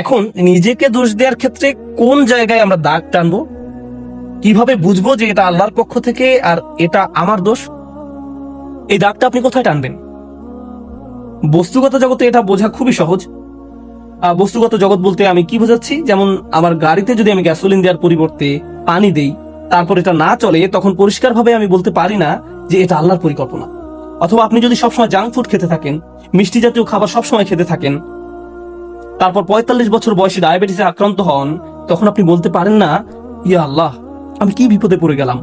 এখন নিজেকে দোষ দেওয়ার ক্ষেত্রে কোন জায়গায় আমরা দাগ টানবো? কীভাবে বুঝব যে এটা আল্লাহর পক্ষ থেকে আর এটা আমার দোষ? এই দাগটা আপনি কোথায় টানবেন? বস্তুগত জগতে এটা বোঝা খুবই সহজ। বস্তুগত জগৎ বলতে আমি কি বোঝাচ্ছি? যেমন আমার গাড়িতে যদি আমি গ্যাসোলিন দেওয়ার পরিবর্তে পানি দেই, তারপর এটা না চলে, তখন পরিষ্কারভাবে আমি বলতে পারি না যে এটা আল্লাহর পরিকল্পনা। অথবা আপনি যদি সবসময় জাঙ্ক ফুড খেতে থাকেন, মিষ্টি জাতীয় খাবার সবসময় খেতে থাকেন তারপর পঁয়তাল্লিশ বছর বয়সে ডায়াবেটিসে আক্রান্ত হন, তখন আপনি বলতে পারেন না, ইয়া আল্লাহ, আমি কি বিপদে পড়ে গেলাম?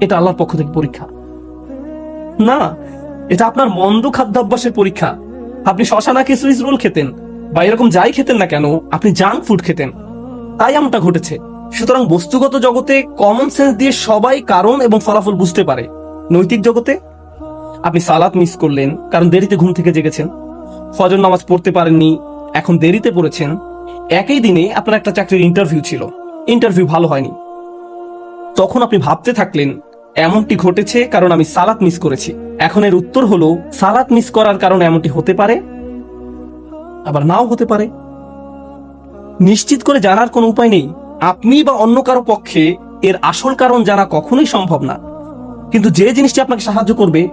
এটা আল্লাহর পক্ষ থেকে পরীক্ষা। না, এটা আপনার মন্দ খাদ্যাভ্যাসের পরীক্ষা। আপনি শশা নাকি সুইস রোল খেতেন, বা এরকম যাই খেতেন না কেন, আপনি জাঙ্ক ফুড খেতেন। তাই এমনটা ঘটেছে। সুতরাং বস্তুগত জগতে কমন সেন্স দিয়ে সবাই কারণ এবং ফলাফল বুঝতে পারে। নৈতিক জগতে? আপনি সালাত মিস করলেন, কারণ দেরিতে ঘুম থেকে জেগেছেন। ফজর নামাজ পড়তে পারেননি এখন দেরিতে পড়েছেন। একই দিনে আপনার একটা চাকরির ইন্টারভিউ ছিল। ইন্টারভিউ ভালো হয়নি। তখন আপনি ভাবতে থাকলেন, এমনটি ঘটেছে কারণ আমি সালাত মিস করেছি। এখন এর উত্তর হলো, সালাত মিস করার কারণে এমনটি হতে পারে, আবার নাও হতে পারে। নিশ্চিত করে জানার কোনো উপায় নেই। আপনি বা অন্য কারও পক্ষে এর আসল কারণ জানা কখনোই সম্ভব না। কিন্তু যে জিনিসটি আপনাকে সাহায্য করবে,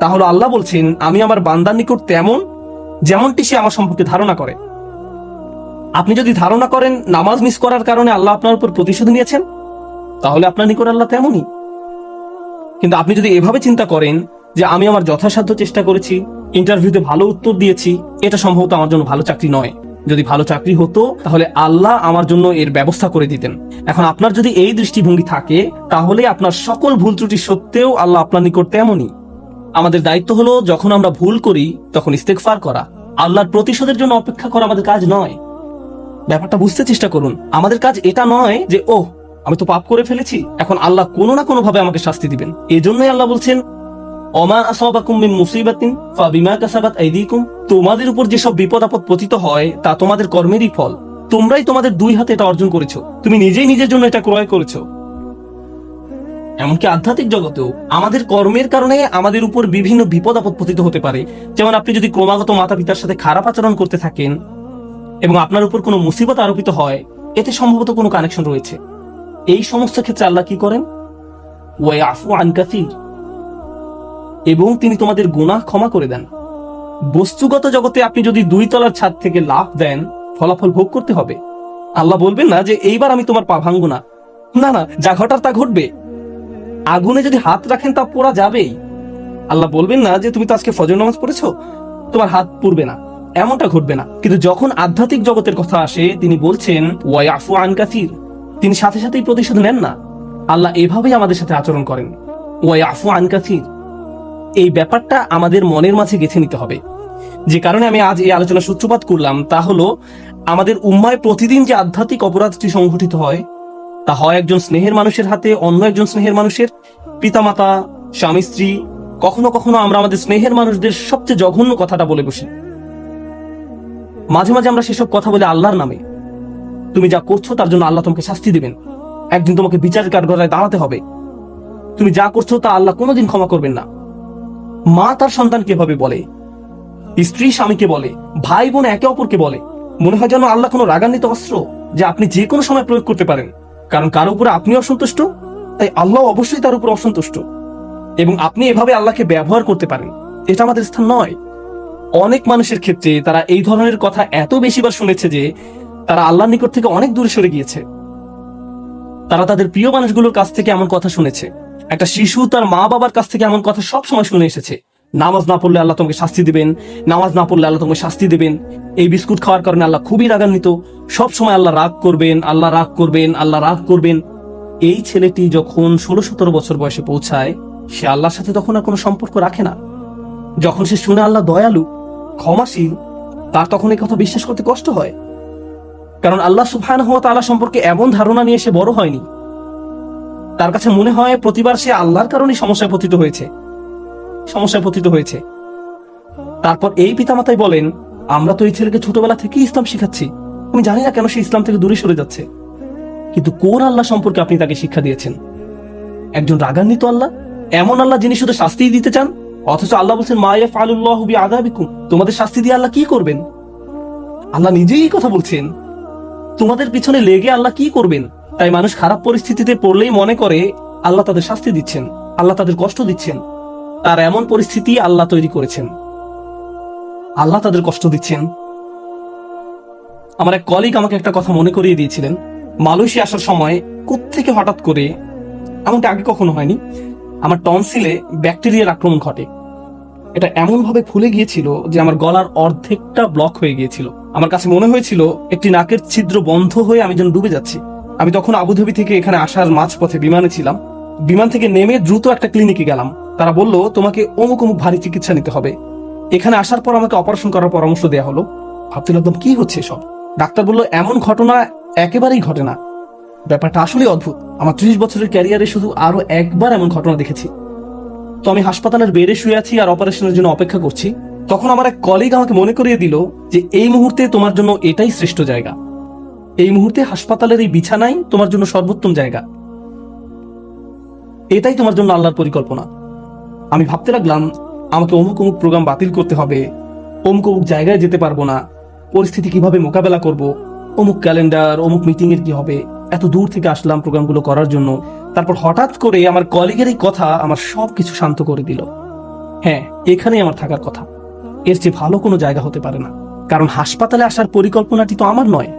তা হলো আল্লাহ বলছেন, আমি আমার বান্দার নিকট তেমন যেমনটি সে আমার সম্পর্কে ধারণা করে। আপনি যদি ধারণা করেন নামাজ মিস করার কারণে আল্লাহ আপনার উপর প্রতিশোধ নিয়েছেন, তাহলে আপনার নিকট আল্লাহ তেমনই। কিন্তু আপনি যদি এভাবে চিন্তা করেন যে আমি আমার যথাসাধ্য চেষ্টা করেছি, ইন্টারভিউতে ভালো উত্তর দিয়েছি, এটা সম্ভবত আমার জন্য ভালো চাকরি নয়। যদি ভালো চাকরি হতো, তাহলে আল্লাহ আমার জন্য এর ব্যবস্থা করে দিতেন। এখন আপনার যদি এই দৃষ্টিভঙ্গি থাকে তাহলে আপনার সকল ভুল ত্রুটি সত্ত্বেও আল্লাহ আপনার নিকট তেমনই। আমাদের দায়িত্ব হলো যখন আমরা ভুল করি, তখন ইস্তেকফার করা। আল্লাহর প্রতিশোধের জন্য অপেক্ষা করা আমাদের কাজ নয়। ব্যাপারটা বুঝতে চেষ্টা করুন। আমাদের কাজ এটা নয় যে ও আমি তো পাপ করে ফেলেছি। এখন আল্লাহ কোনো না কোনো ভাবে আমাকে শাস্তি দিবেন। এজন্যই আল্লাহ বলছেন অমা মুসিবাতিন আইদিকুম। তোমাদের উপর যেসব বিপদ আপদ পতিত হয়, তা তোমাদের কর্মেরই ফল। তোমরাই তোমাদের দুই হাতে এটা অর্জন করেছ। তুমি নিজেই নিজের জন্য এটা ক্রয় করেছ। এমনকি আধ্যাত্মিক জগতেও আমাদের কর্মের কারণে আমাদের উপর বিভিন্ন বিপদ আপদ পতিত হতে পারে। যেমন আপনি যদি ক্রমাগত মাতা পিতার সাথে খারাপ আচরণ করতে থাকেন এবং আপনার উপর কোনো মুসিবত আরোপিত হয়, এতে সম্ভবত কোনো কানেকশন রয়েছে। এই সমস্ত ক্ষেত্রে আল্লাহ কি করেন? কাসির। এবং তিনি তোমাদের গুনাহ ক্ষমা করে দেন। বস্তুগত জগতে আপনি যদি দুই তলার ছাদ থেকে লাভ দেন, ফলাফল ভোগ করতে হবে। আল্লাহ বলবেন না যে, এইবার আমি তোমার পা ভাঙবো না। না না, যা ঘটার তা ঘটবে। আগুনে যদি হাত রাখেন তা পোড়া যাবেই। আল্লাহ বলবেন না যে তুমি তো আজকে ফজর নামাজ পড়েছো, তোমার হাত পুড়বে না, এমনটা ঘটবে না। কিন্তু যখন আধ্যাত্মিক জগতের কথা আসে, তিনি বলছেন ওয়াইফু আন কাসির তিনি সাথে সাথেই প্রতিশোধ নেন না। আল্লাহ এভাবেই আমাদের সাথে আচরণ করেন। ওয়াইফু আন কাসির এই ব্যাপারটা আমাদের মনের মাঝে গেঁথে নিতে হবে। যে কারণে আমি আজ এই আলোচনা সূত্রপাত করলাম, তা হলো, আমাদের উম্মায় প্রতিদিন যে আধ্যাত্মিক অপরাধটি সংঘটিত হয় তা হয় একজন স্নেহের মানুষের হাতে, অন্য একজন স্নেহের মানুষের। পিতামাতা, স্বামী, স্ত্রী, কখনো কখনো আমরা আমাদের স্নেহের মানুষদের সবচেয়ে জঘন্য কথাটা বলে বসি। মাঝে মাঝে আমরা সেসব কথা বলে আল্লাহর নামে। তুমি যা করছ তার জন্য আল্লাহ তোমাকে শাস্তি দিবেন। একদিন তোমাকে বিচার কাঠগড়ায় দাঁড়াতে হবে। তুমি যা করছ তা আল্লাহ কোনোদিন ক্ষমা করবেন না। মা তার সন্তানকে এভাবে বলে? স্ত্রী স্বামীকে বলে, ভাই বোন একে অপরকে বলে। মনে হয় যেন আল্লাহ কোনো রাগান্বিত অস্ত্র যে আপনি যে কোনো সময় প্রয়োগ করতে পারেন। কারণ কারও উপরে আপনি অসন্তুষ্ট? তাই আল্লাহ অবশ্যই তার উপর অসন্তুষ্ট। এবং আপনি এভাবে আল্লাহকে ব্যবহার করতে পারেন। এটা আমাদের স্থান নয়। অনেক মানুষের ক্ষেত্রে তারা এই ধরনের কথা এত বেশিবার শুনেছে যে তারা আল্লাহর নিকট থেকে অনেক দূরে সরে গিয়েছে। তারা তাদের প্রিয় মানুষগুলোর কাছ থেকে এমন কথা শুনেছে। একটা শিশু তার মা বাবার কাছ থেকে এমন কথা সব সময় শুনে এসেছে। নামাজ না পড়লে আল্লাহ তোমাকে শাস্তি দিবেন, নামাজ না পড়লে আল্লাহ তোমাকে শাস্তি দেবেন। এই বিস্কুট খাওয়ার কারণে আল্লাহ খুবই রাগান্বিত। সব সময় আল্লাহ রাগ করবেন, আল্লাহ রাগ করবেন, আল্লাহ রাগ করবেন। এই ছেলেটি যখন ষোলো সতেরো বছর বয়সে পৌঁছায়, সে আল্লাহর সাথে তখন আর কোনো সম্পর্ক রাখে না। যখন সে শুনে আল্লাহ দয়ালু, ক্ষমাশীল, তার তখন এই কথা বিশ্বাস করতে কষ্ট হয়। কারণ আল্লাহ সুফান হওয়া তালা সম্পর্কে এমন ধারণা নিয়ে সে বড় হয়নি। তার কাছে মনে হয় প্রতিবার সে আল্লাহর কারণে সমস্যায় পতিত হয়েছে। সমস্যায় পতিত হয়েছে। তারপর এই পিতামাতাই বলেন, আমরা তো এই ছেলেকে ছোটবেলা থেকেই ইসলাম শিখাচ্ছি। আমি জানি না কেন সে ইসলাম থেকে দূরে সরে যাচ্ছে। কিন্তু কোন আল্লাহ সম্পর্কে আপনি তাকে শিক্ষা দিয়েছেন? একজন রাগান্বিত আল্লাহ? এমন আল্লাহ যিনি শুধু শাস্তি দিতে চান? অথচ আল্লাহ বলছেন মায়া ফালুল্লাহ বি আদাবিকুম তোমাদের শাস্তি দিয়ে আল্লাহ কি করবেন? আল্লাহ নিজেই কথা বলছেন। তোমাদের পিছনে লেগে আল্লাহ কি করবেন? তাই মানুষ খারাপ পরিস্থিতিতে পড়লেই মনে করে, আল্লাহ তাদের শাস্তি দিচ্ছেন, আল্লাহ তাদের কষ্ট দিচ্ছেন। তার এমন পরিস্থিতি আল্লাহ তৈরি করেছেন। আল্লাহ তাদের কষ্ট দিচ্ছেন। আমার এক কলিগ আমাকে একটা কথা মনে করিয়ে দিয়েছিলেন। মালয়েশিয়া আসার সময় থেকে হঠাৎ করে, এমনটা আগে কখনো হয়নি, আমার টনসিলে ব্যাকটেরিয়ার আক্রমণ ঘটে। এটা এমন ভাবে ফুলে গিয়েছিল যে আমার গলার অর্ধেকটা ব্লক হয়ে গিয়েছিল। আমার কাছে মনে হয়েছিল, একটি নাকের ছিদ্র বন্ধ হয়ে আমি যেন ডুবে যাচ্ছি। আমি তখন আবুধাবি থেকে এখানে আসার মাঝপথে বিমানে ছিলাম। বিমান থেকে নেমে দ্রুত একটা ক্লিনিকে গেলাম। তারা বলল, তোমাকে অমুক অমুক ভারী চিকিৎসা নিতে হবে। এখানে আসার পর আমাকে অপারেশন করার পরামর্শ দেওয়া হলো। ভাবতে লাগলাম, কি হচ্ছে সব ডাক্তার বলল, এমন ঘটনা একেবারেই ঘটে না। ব্যাপারটা আসলে অদ্ভুত। আমার ত্রিশ বছরের ক্যারিয়ারে শুধু আরও একবার এমন ঘটনা দেখেছি। তো আমি হাসপাতালের বেডে শুয়ে আছি আর অপারেশনের জন্য অপেক্ষা করছি। তখন আমার এক কলিগ আমাকে মনে করিয়ে দিল যে, এই মুহূর্তে তোমার জন্য এটাই শ্রেষ্ঠ জায়গা। এই মুহূর্তে হাসপাতালের এই বিছানাই তোমার জন্য সর্বোত্তম জায়গা। এটাই তোমার জন্য আল্লাহর পরিকল্পনা। আমি ভাবতে লাগলাম, আমাকে অমুক অমুক প্রোগ্রাম বাতিল করতে হবে। অমুক অমুক জায়গায় যেতে পারব না। পরিস্থিতি কীভাবে মোকাবেলা করব? অমুক ক্যালেন্ডার, অমুক মিটিং এর কি হবে? এত দূর থেকে আসলাম প্রোগ্রামগুলো করার জন্য। তারপর হঠাৎ করে আমার কলিগের এই কথা আমার সব কিছু শান্ত করে দিল। হ্যাঁ এখানেই আমার থাকার কথা। এর চেয়ে ভালো কোনো জায়গা হতে পারে না। কারণ হাসপাতালে আসার পরিকল্পনাটি তো আমার নয়।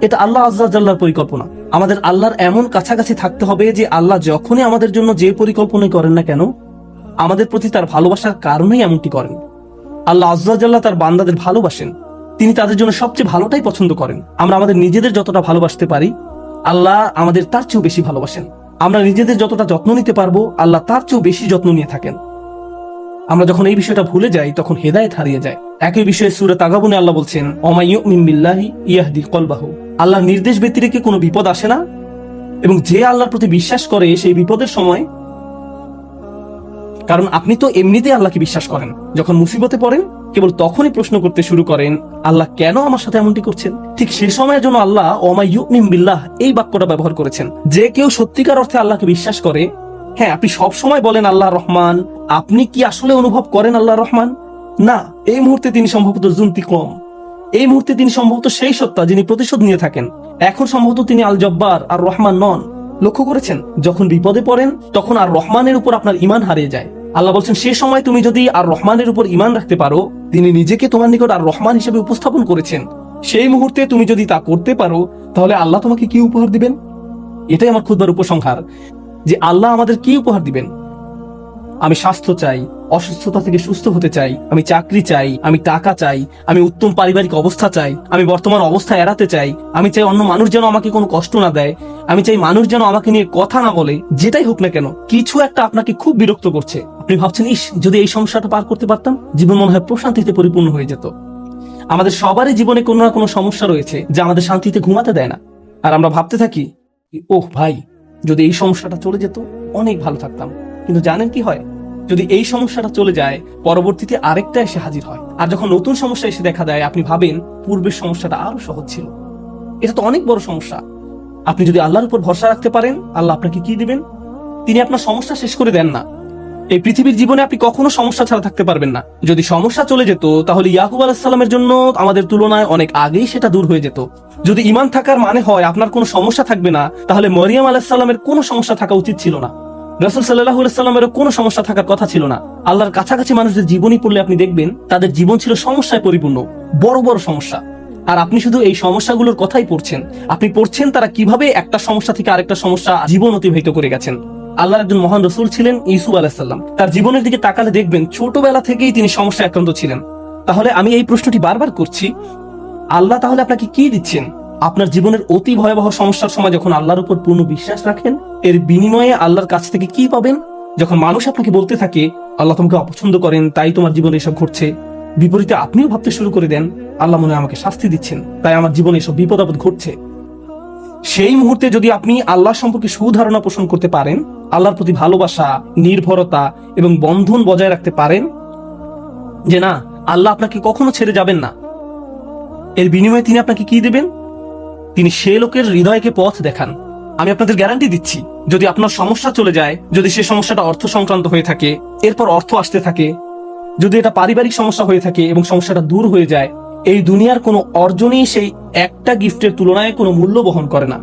এটা আল্লাহ আজ্লার পরিকল্পনা। আমাদের আল্লাহর এমন কাছাকাছি থাকতে হবে যে আল্লাহ যখনই আমাদের জন্য যে পরিকল্পনাই করেন না কেন আমাদের প্রতি তার ভালোবাসার কারণেই এমনটি করেন। আল্লাহ আজ্লাহ তার বান্দাদের ভালোবাসেন। তিনি তাদের জন্য সবচেয়ে ভালোটাই পছন্দ করেন। আমরা আমাদের নিজেদের যতটা ভালোবাসতে পারি, আল্লাহ আমাদের তার চেয়েও বেশি ভালোবাসেন। আমরা নিজেদের যতটা যত্ন নিতে পারব, আল্লাহ তার চেয়েও বেশি যত্ন নিয়ে থাকেন। আমরা যখন এই বিষয়টা ভুলে যাই, তখন হেদায়েত হারিয়ে যায়। একই বিষয়ে সুরে তাগাবনে আল্লাহ বলছেন অমাইয়ু মিম্বিল্লাহি ইয়াহদি কলবাহু। আল্লাহ নির্দেশ ব্যতিরেকে কোনো বিপদ আসে না? এবং যে আল্লাহর প্রতি বিশ্বাস করে সেই বিপদের সময় কারণ আপনি তো এমনিতেই আল্লাহকে বিশ্বাস করেন। যখন মুসিবতে পড়েন, কেবল তখনই প্রশ্ন করতে শুরু করেন, আল্লাহ কেন আমার সাথে এমনটি করছেন? ঠিক সে সময়ের জন্য আল্লাহ ওমাইয়ুমিম বিল্লাহ এই বাক্যটা ব্যবহার করেছেন। যে কেউ সত্যিকার অর্থে আল্লাহকে বিশ্বাস করে হ্যাঁ আপনি সব সময় বলেন আল্লাহ রহমান, আপনি কি আসলে অনুভব করেন আল্লাহ রহমান? না, এই মুহূর্তে তিনি সম্ভবত জুন্তি কম। এই মুহূর্তে তিনি সম্ভবত সেই সত্তা যিনি প্রতিশোধ নিয়ে থাকেন। এখন সম্ভবত তিনি আল জব্বার আর রহমান নন। লক্ষ্য করেছেন, যখন বিপদে পড়েন, তখন আর রহমানের উপর আপনার ইমান হারিয়ে যায়। আল্লাহ বলছেন, সে সময় তুমি যদি আর রহমানের উপর ইমান রাখতে পারো, তিনি নিজেকে তোমার নিকট আর রহমান হিসেবে উপস্থাপন করেছেন। সেই মুহূর্তে তুমি যদি তা করতে পারো, তাহলে আল্লাহ তোমাকে কি উপহার দিবেন? এটাই আমার ক্ষুদার উপসংহার, যে আল্লাহ আমাদের কি উপহার দিবেন? আমি স্বাস্থ্য চাই, অসুস্থতা থেকে সুস্থ হতে চাই, আমি চাকরি চাই, আমি টাকা চাই, আমি উত্তম পারিবারিক অবস্থা চাই, আমি বর্তমান অবস্থা এড়াতে চাই, আমি চাই অন্য মানুষ যেন আমাকে কোনো কষ্ট না দেয়, আমি চাই মানুষ যেন আমাকে নিয়ে কথা না বলে, যেটাই হোক না কেন, কিছু একটা আপনাকে খুব বিরক্ত করছে। আপনি ভাবছেন, ইস, যদি এই সমস্যাটা পার করতে পারতাম, জীবন মনে হয় প্রশান্তিতে পরিপূর্ণ হয়ে যেত। আমাদের সবারই জীবনে কোনো না কোনো সমস্যা রয়েছে, যা আমাদের শান্তিতে ঘুমাতে দেয় না। আর আমরা ভাবতে থাকি, ওহ, ভাই, যদি এই সমস্যাটা চলে যেত, অনেক ভালো থাকতাম। কিন্তু জানেন কি হয়? যদি এই সমস্যাটা চলে যায়, পরবর্তীতে আরেকটা এসে হাজির হয়। আর যখন নতুন সমস্যা এসে দেখা দেয়, আপনি ভাবেন পূর্বের সমস্যাটা আরও সহজ ছিল। এটা তো অনেক বড় সমস্যা। আপনি যদি আল্লাহর উপর ভরসা রাখতে পারেন, আল্লাহ আপনাকে কি দিবেন? তিনি আপনার সমস্যা শেষ করে দেন না। এই পৃথিবীর জীবনে আপনি কখনো সমস্যা ছাড়া থাকতে পারবেন না। যদি সমস্যা চলে যেত, তাহলে ইয়াকুব আলাহিসাল্লামের জন্য আমাদের তুলনায় অনেক আগেই সেটা দূর হয়ে যেত। যদি ইমান থাকার মানে হয় আপনার কোনো সমস্যা থাকবে না, তাহলে মরিয়াম আলাহিসাল্লামের কোনো সমস্যা থাকা উচিত ছিল না। রসুল সাল্লাহ সাল্লামেরও কোনো সমস্যা থাকার কথা ছিল না। আল্লাহর কাছাকাছি মানুষদের জীবনই পড়লে আপনি দেখবেন, তাদের জীবন ছিল সমস্যায় পরিপূর্ণ, বড় বড় সমস্যা। আর আপনি শুধু এই সমস্যাগুলোর কথাই পড়ছেন, আপনি পড়ছেন তারা কীভাবে একটা সমস্যা থেকে আরেকটা সমস্যা জীবন অতিবাহিত করে গেছেন। আল্লাহর একজন মহান রসুল ছিলেন ইসু আলাহিসাল্লাম তার জীবনের দিকে তাকালে দেখবেন, ছোটবেলা থেকেই তিনি সমস্যা আক্রান্ত ছিলেন। তাহলে আমি এই প্রশ্নটি বারবার করছি, আল্লাহ তাহলে আপনাকে কি দিচ্ছেন? আপনার জীবনের অতি ভয়াবহ সমস্যার সময় যখন আল্লাহর উপর পূর্ণ বিশ্বাস রাখেন, এর বিনিময়ে আল্লাহর কাছ থেকে কি পাবেন? যখন মানুষ আপনাকে বলতে থাকে, আল্লাহ তোমাকে অপছন্দ করেন, তাই তোমার জীবনে এসব ঘটছে। বিপরীতে আপনিও ভাবতে শুরু করে দেন, আল্লাহ মনে আমাকে শাস্তি দিচ্ছেন, তাই আমার জীবনে এসব বিপদ আপদ ঘটছে। সেই মুহূর্তে যদি আপনি আল্লাহ সম্পর্কে সুধারণা পোষণ করতে পারেন, আল্লাহর প্রতি ভালোবাসা, নির্ভরতা এবং বন্ধন বজায় রাখতে পারেন, যে না, আল্লাহ আপনাকে কখনো ছেড়ে যাবেন না। এর বিনিময়ে তিনি আপনাকে কি দেবেন? তিনি সে লোকের হৃদয়কে পথ দেখান। আমি আপনাদের গ্যারান্টি দিচ্ছি, যদি আপনার সমস্যা চলে যায়, যদি সে সমস্যাটা অর্থ সংক্রান্ত হয়ে থাকে, এরপর অর্থ আসতে থাকে, যদি এটা পারিবারিক সমস্যা হয়ে থাকে এবং সমস্যাটা দূর হয়ে যায়, এই দুনিয়ার কোনো অর্জনই সেই একটা গিফটের তুলনায় কোনো মূল্য বহন করে না।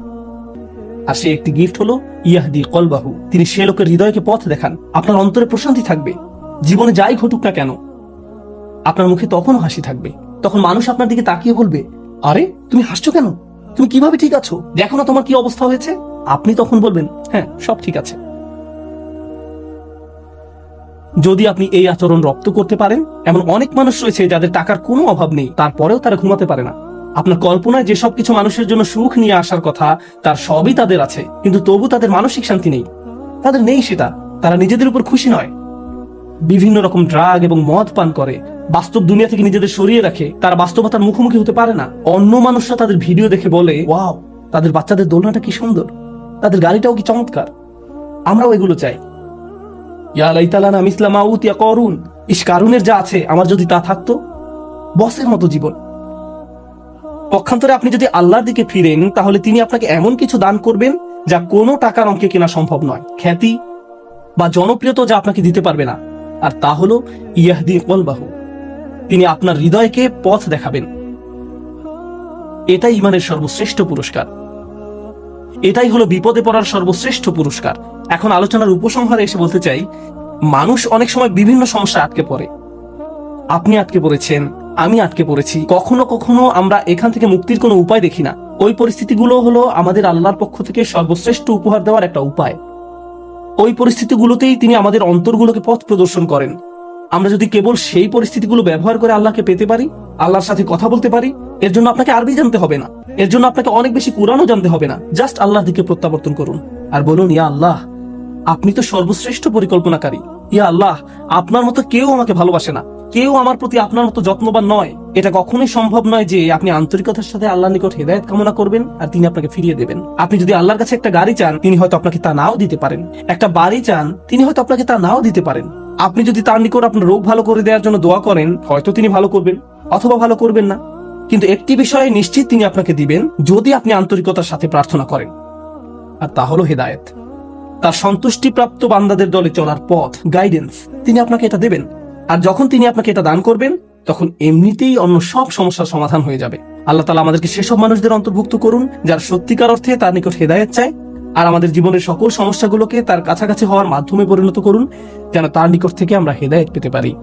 আর সে একটি গিফট হলো, ইয়াহদি কলবাহু। তিনি সে লোকের হৃদয়কে পথ দেখান। আপনার অন্তরে প্রশান্তি থাকবে। জীবনে যাই ঘটুক না কেন, আপনার মুখে তখনও হাসি থাকবে। তখন মানুষ আপনার দিকে তাকিয়ে বলবে, আরে, তুমি হাসছো কেন? তুমি কীভাবে ঠিক আছো? দেখো না তোমার কি অবস্থা হয়েছে? আপনি তখন বলবেন হ্যাঁ সব ঠিক আছে। যদি আপনি এই আচরণ রপ্ত করতে পারেন, এমন অনেক মানুষ রয়েছে যাদের টাকার কোনো অভাব নেই, তারপরেও তারা ঘুমাতে পারে না। আপনার কল্পনায় যেসব কিছু মানুষের জন্য সুখ নিয়ে আসার কথা, তার সবই তাদের আছে, কিন্তু তবু তাদের মানসিক শান্তি নেই। তাদের নেই সেটা, তারা নিজেদের উপর খুশি নয়। বিভিন্ন রকম ড্রাগ এবং মদ পান করে, বাস্তব দুনিয়া থেকে নিজেদের সরিয়ে রাখে, তারা বাস্তবতার মুখোমুখি হতে পারে না। অন্য মানুষরা তাদের ভিডিও দেখে বলে, ওয়াও, তাদের বাচ্চাদের দোলনাটা কি সুন্দর, তাদের গাড়িটাও কি চমৎকার। আমরাও এগুলো চাই। করুন, ইস কারুনের যা আছে, আমার যদি তা থাকতো, বসের মতো জীবন। পক্ষান্তরে আপনি যদি আল্লাহর দিকে ফিরেন, তাহলে তিনি আপনাকে এমন কিছু দান করবেন, যা কোনো টাকার অঙ্কে কেনা সম্ভব নয়। খ্যাতি বা জনপ্রিয়তা যা আপনাকে দিতে পারবে না। আর তা হলো ইয়াহদি কলবাহু। তিনি আপনার হৃদয়কে পথ দেখাবেন। এটাই ইমানের সর্বশ্রেষ্ঠ পুরস্কার। এটাই হলো বিপদে পড়ার সর্বশ্রেষ্ঠ পুরস্কার। এখন আলোচনার উপসংহারে এসে বলতে চাই, মানুষ অনেক সময় বিভিন্ন সমস্যা আটকে পড়ে। আপনি আটকে পড়েছেন, আমি আটকে পড়েছি। কখনো কখনো আমরা এখান থেকে মুক্তির কোনো উপায় দেখি না। ওই পরিস্থিতিগুলো হলো আমাদের আল্লাহর পক্ষ থেকে সর্বশ্রেষ্ঠ উপহার দেওয়ার একটা উপায়। ওই পরিস্থিতিগুলোতেই তিনি আমাদের অন্তরগুলোকে পথ প্রদর্শন করেন। আমরা যদি কেবল সেই পরিস্থিতিগুলো ব্যবহার করে আল্লাহকে পেতে পারি, আল্লাহর সাথে কথা বলতে পারি, এর জন্য আপনাকে আরবি জানতে হবে না। এর জন্য আপনাকে অনেক বেশি কোরআনও জানতে হবে না। জাস্ট আল্লাহর দিকে প্রত্যাবর্তন করুন। আর বলুন, ইয়া আল্লাহ, আপনি তো সর্বশ্রেষ্ঠ পরিকল্পনাকারী। ইয়া আল্লাহ, আপনার মতো কেউ আমাকে ভালোবাসে না। কেউ আমার প্রতি আপনার মতো যত্নবান নয়। এটা কখনোই সম্ভব নয় যে আপনি আন্তরিকতার সাথে আল্লাহর নিকট হেদায়ত কামনা করবেন আর তিনি আপনাকে ফিরিয়ে দেবেন। আপনি যদি আল্লাহর কাছে একটা গাড়ি চান, তিনি হয়তো আপনাকে তা নাও দিতে পারেন। একটা বাড়ি চান, তিনি হয়তো আপনাকে তা নাও দিতে পারেন। আপনি যদি তার নিকট আপনার রোগ ভালো করে দেওয়ার জন্য দোয়া করেন, হয়তো তিনি ভালো করবেন অথবা ভালো করবেন না। কিন্তু একটি বিষয়ে নিশ্চিত তিনি আপনাকে দিবেন, যদি আপনি আন্তরিকতার সাথে প্রার্থনা করেন। আর তা হলো হেদায়েত। তার সন্তুষ্টিপ্রাপ্ত বান্দাদের দলে চলার পথ গাইডেন্স তিনি আপনাকে এটা দেবেন। আর যখন তিনি আপনাকে এটা দান করবেন তখন এমনিতেই অন্য সব সমস্যার সমাধান হয়ে যাবে। আল্লাহ তালা আমাদেরকে সেসব মানুষদের অন্তর্ভুক্ত করুন, যার সত্যিকার অর্থে তার নিকট হেদায়ত চায়, আর আমাদের জীবনের সকল সমস্যাগুলোকে তার কাছাকাছি হওয়ার মাধ্যমে পরিণত করুন, যেন তার নিকট থেকে আমরা হেদায়ত পেতে পারি।